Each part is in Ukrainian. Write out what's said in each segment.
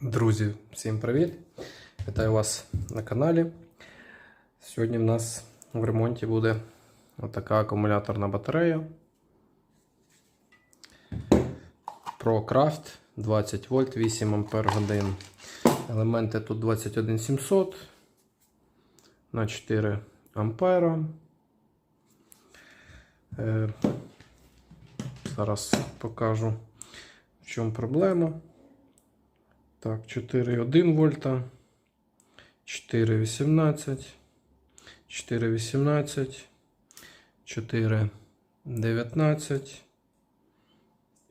Друзі, всім привіт! Вітаю вас на каналі. Сьогодні в нас в ремонті буде отака акумуляторна батарея ProCraft 20 вольт 8 ампер годин. Елементи тут 21700 на 4 ампера. Е, Зараз покажу, в чому проблема. Так, 4,1 вольта, 4,18, 4,18, 4,19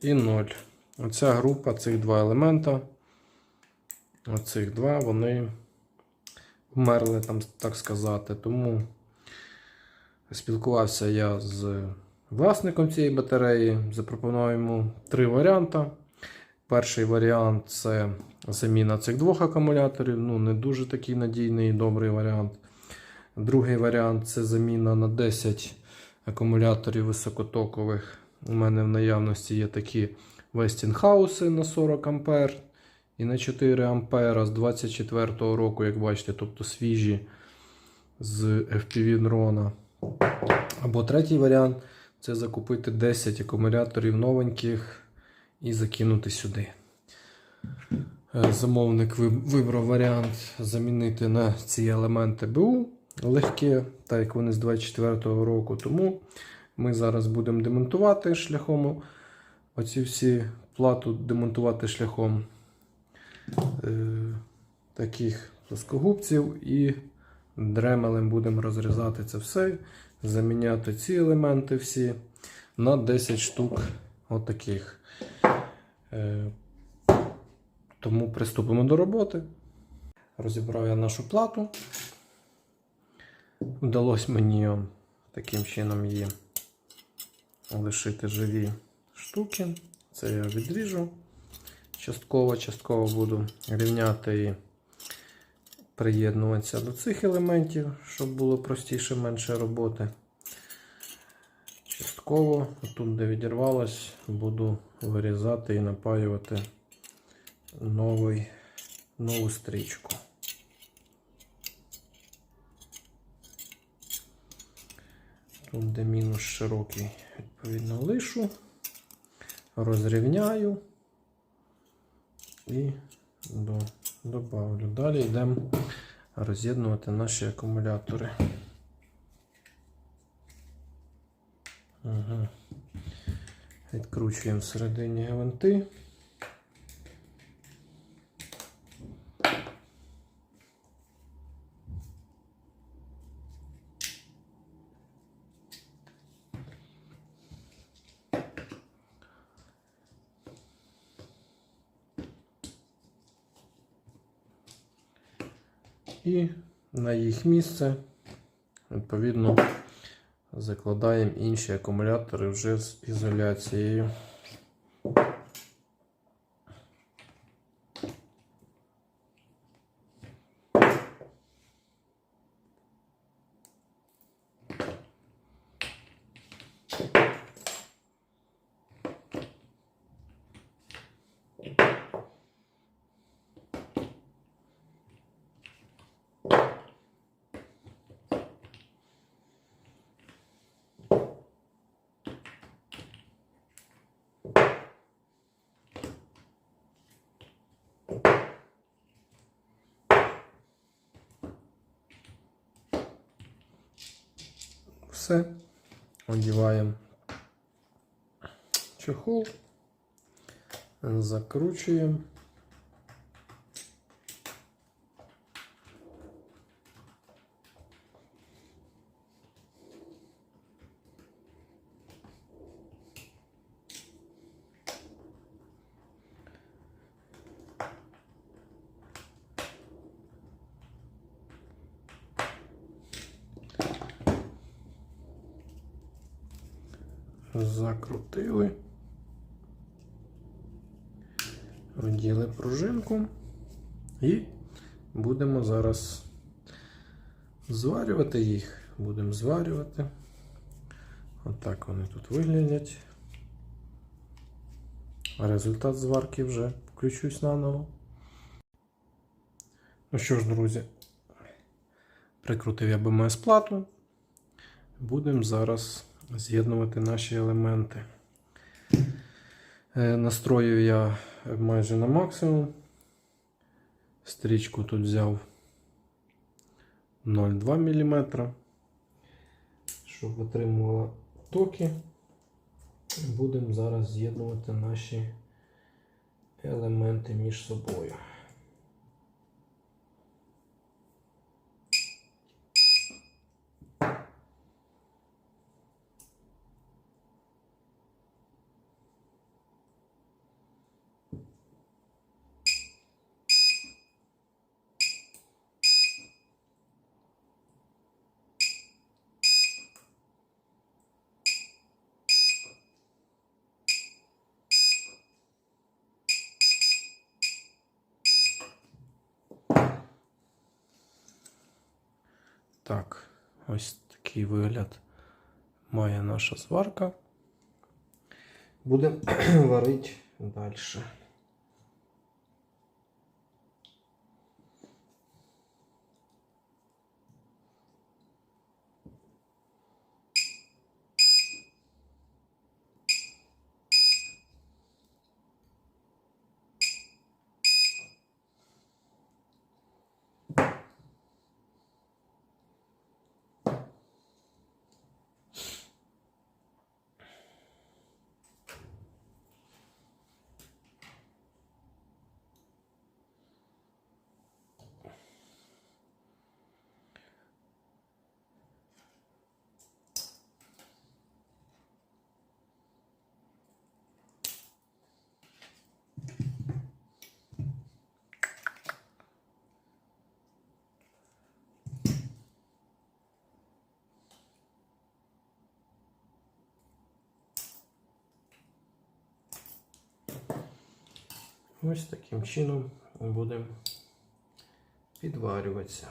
і 0. Оця група, цих два елемента, оцих два, вони вмерли, там, так сказати. Тому спілкувався я з власником цієї батареї, запропонував йому три варіанти. Перший варіант це заміна цих двох акумуляторів. Ну, не дуже такий надійний і добрий варіант. Другий варіант це заміна на 10 акумуляторів високотокових. У мене в наявності є такі Westinghouse на 40 А і на 4 А з 24 року, як бачите, тобто свіжі з FPV дрона. Або третій варіант це закупити 10 акумуляторів новеньких і закинути сюди. Е, Замовник вибрав варіант замінити на ці елементи БУ легкі, так як вони з 24-го року. Тому ми зараз будемо демонтувати шляхом оці всі плату демонтувати шляхом е, таких плоскогубців і дремелем будемо розрізати це все, заміняти ці елементи всі на 10 штук отаких. Е, Тому приступимо до роботи. Розібрав я нашу плату. Вдалося мені таким чином її лишити живі штуки. Це я відріжу частково, частково буду рівняти і приєднуватися до цих елементів, щоб було простіше, менше роботи. Частково, тут де відірвалось, буду вирізати і напаювати новий, нову стрічку. Тут, де мінус широкий, відповідно, лишу, розрівняю і до, добавлю. Далі йдемо роз'єднувати наші акумулятори. Ага. Відкручуємо всередині гвинти. І на їх місце, відповідно, закладаємо інші акумулятори вже з ізоляцією. Все. Одіваємо чехол, закручуємо. Закрутили. Вділи пружинку і будемо зараз зварювати їх. Будемо зварювати. Отак вони тут виглядять. Результат зварки вже включусь наново. Ну що ж, друзі, прикрутив я БМС плату. Будемо зараз з'єднувати наші елементи. Е, Настроїв я майже на максимум. Стрічку тут взяв 0,2 мм, щоб витримувала токи. Будемо зараз з'єднувати наші елементи між собою. Так, ось такий вигляд має наша сварка. Будемо варити далі. Ось таким чином будемо підварюватися.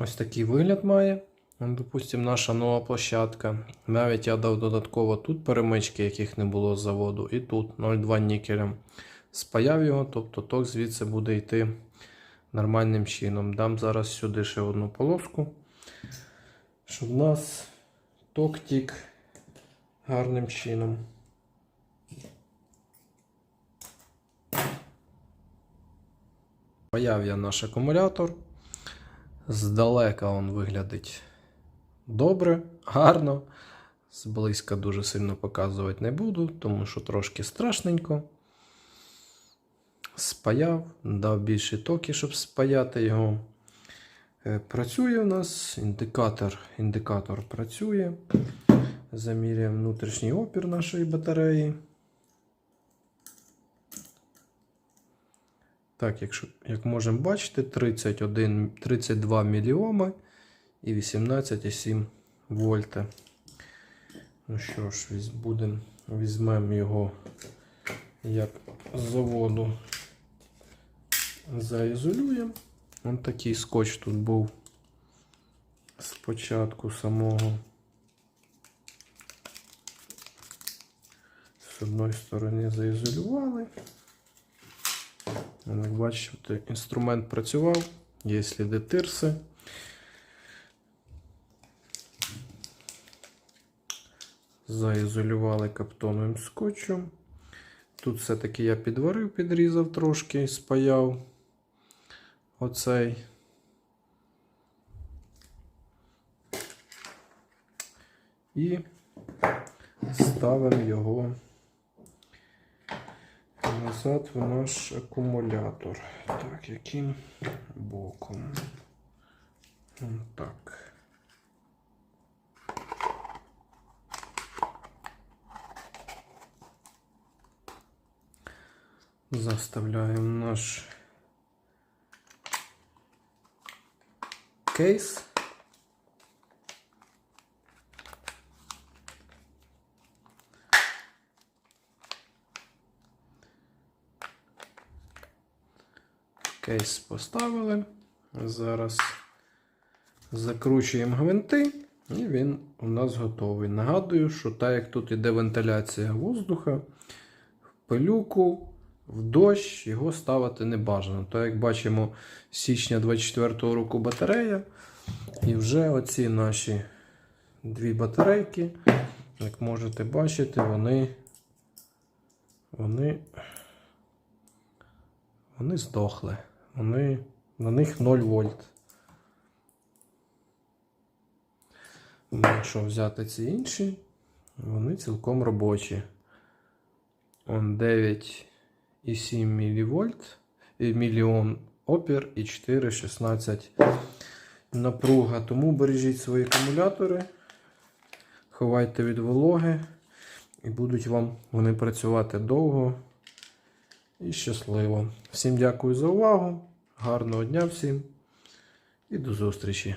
Ось такий вигляд має. Допустимо, наша нова площадка. Навіть я дав додатково тут перемички, яких не було з заводу, і тут 0,2 нікелем. Спаяв його, тобто ток звідси буде йти нормальним чином. Дам зараз сюди ще одну полоску, щоб у нас ток тік гарним чином. Паяв я наш акумулятор. Здалека він виглядить добре, гарно. Зблизька дуже сильно показувати не буду, тому що трошки страшненько. Спаяв, дав більше токи, щоб спаяти його. Е, Працює у нас індикатор, індикатор працює. Заміряємо внутрішній опір нашої батареї. Так, якщо, як можемо бачити, 31, 32 міліоми і 18,7 вольта. Ну що ж, будемо, візьмемо його як з заводу, заізолюємо. Ось такий скотч тут був спочатку самого. З одної сторони заізолювали. Як бачите, інструмент працював, є сліди тирси. Заізолювали каптоновим скотчем. Тут все-таки я підварив, підрізав трошки, спаяв оцей. І ставимо його назад в наш акумулятор. Так, яким боком? М, Так. Заставляємо наш кейс. Кейс поставили. Зараз закручуємо гвинти, і він у нас готовий. Нагадую, що так як тут іде вентиляція воздуха, в пилюку, в дощ його ставити не бажано. Так як бачимо, з січня 24-го року батарея. І вже оці наші дві батарейки, як можете бачити, вони, вони, вони здохли. Вони, на них 0 вольт. Якщо взяти ці інші, вони цілком робочі. Он 9,7 мВ, мільйон опір і 4,16 напруга. Тому бережіть свої акумулятори, ховайте від вологи, і будуть вам вони працювати довго і щасливо. Всім дякую за увагу. Гарного дня всім і до зустрічі!